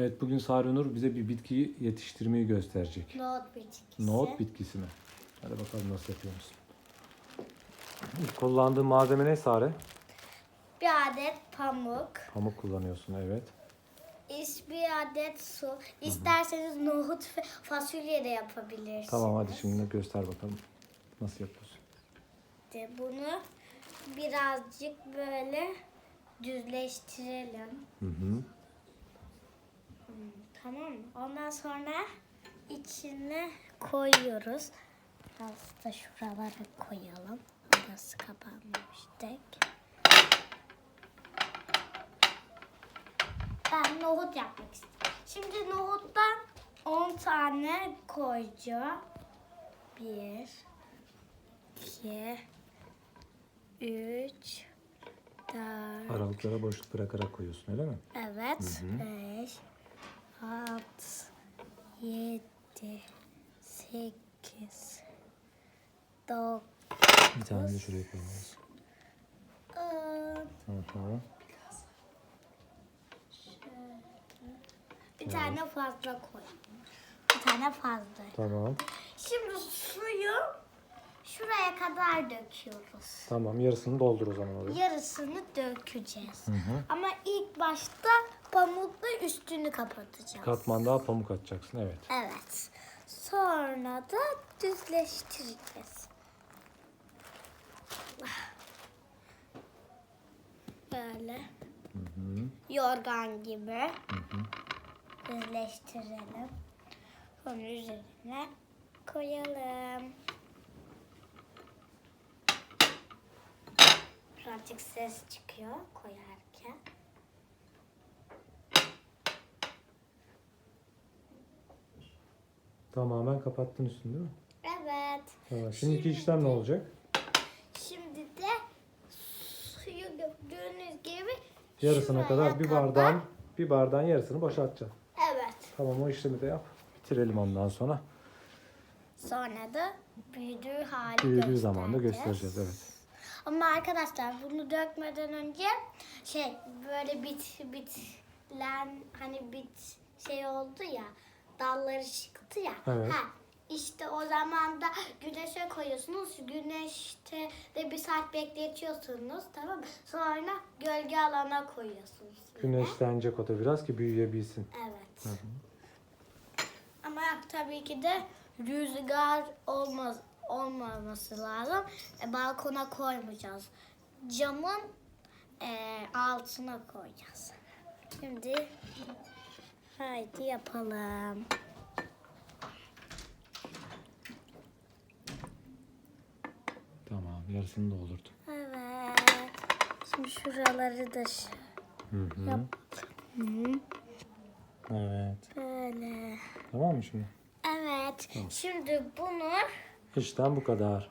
Evet bugün Sare Nur bize bir bitkiyi yetiştirmeyi gösterecek. Nohut bitkisi. Nohut bitkisi mi? Hadi bakalım nasıl yapıyoruz. Kullandığın malzeme ne Sare? Bir adet pamuk. Pamuk kullanıyorsun evet. iş bir adet su. İsterseniz nohut ve fasulye de yapabilirsiniz. Tamam hadi şimdi göster bakalım. Nasıl yapıyorsun? De Bunu birazcık böyle düzleştirelim. Hı hı. Tamam mı? Ondan sonra içine koyuyoruz. Biraz da şuralara koyalım. Burası kapanmıştık. Ben nohut yapmak istiyorum. Şimdi nohuttan 10 tane koyacağım. 1 2 3 4 Aralıklara boşluk bırakarak koyuyorsun öyle mi? Evet. 5 6 7 8 9 Bir tane de şuraya koymalısın. Hı hı. Bir tane fazla koy. Bir tane fazla. Tamam. Şimdi suyu şuraya kadar döküyoruz. Tamam yarısını doldur o zaman oraya. Yarısını dökeceğiz. Ama ilk başta pamukla üstünü kapatacağız. Katman daha pamuk atacaksın evet. Evet. Sonra da düzleştireceğiz. Böyle. Yorgan gibi. Düzleştirelim. Sonra üzerine koyalım. Birazcık ses çıkıyor koyarken. Tamamen kapattın üstünü değil mi? Evet. Tamam. Şimdiki işlem ne olacak? Şimdi de suyu gördüğünüz gibi Yarısına şuraya kadar bir bardağın bir bardağın yarısını boşaltacaksın. Evet. Tamam o işlemi de yap. Bitirelim ondan sonra. Sonra da büyüdüğü hali Büyüdüğü zaman da göstereceğiz evet. Ama arkadaşlar bunu dökmeden önce şey böyle bit bitlen hani bit şey oldu ya dalları çıktı ya. Evet. Ha, işte o zaman da güneşe koyuyorsunuz. Güneşte de bir saat bekletiyorsunuz tamam mı? Sonra gölge alana koyuyorsunuz. Güneşlenecek o da biraz ki büyüyebilsin. Evet. Ama tabii ki de rüzgar olmaz olmaması lazım. E, balkona koymayacağız. Camın e, altına koyacağız. Şimdi haydi yapalım. Tamam yarısını doldurdum. Evet. Şimdi şuraları da ş- Hı hı. yap. Hı, Evet. Böyle. Tamam mı şimdi? Evet. Şimdi bunu İşlem bu kadar.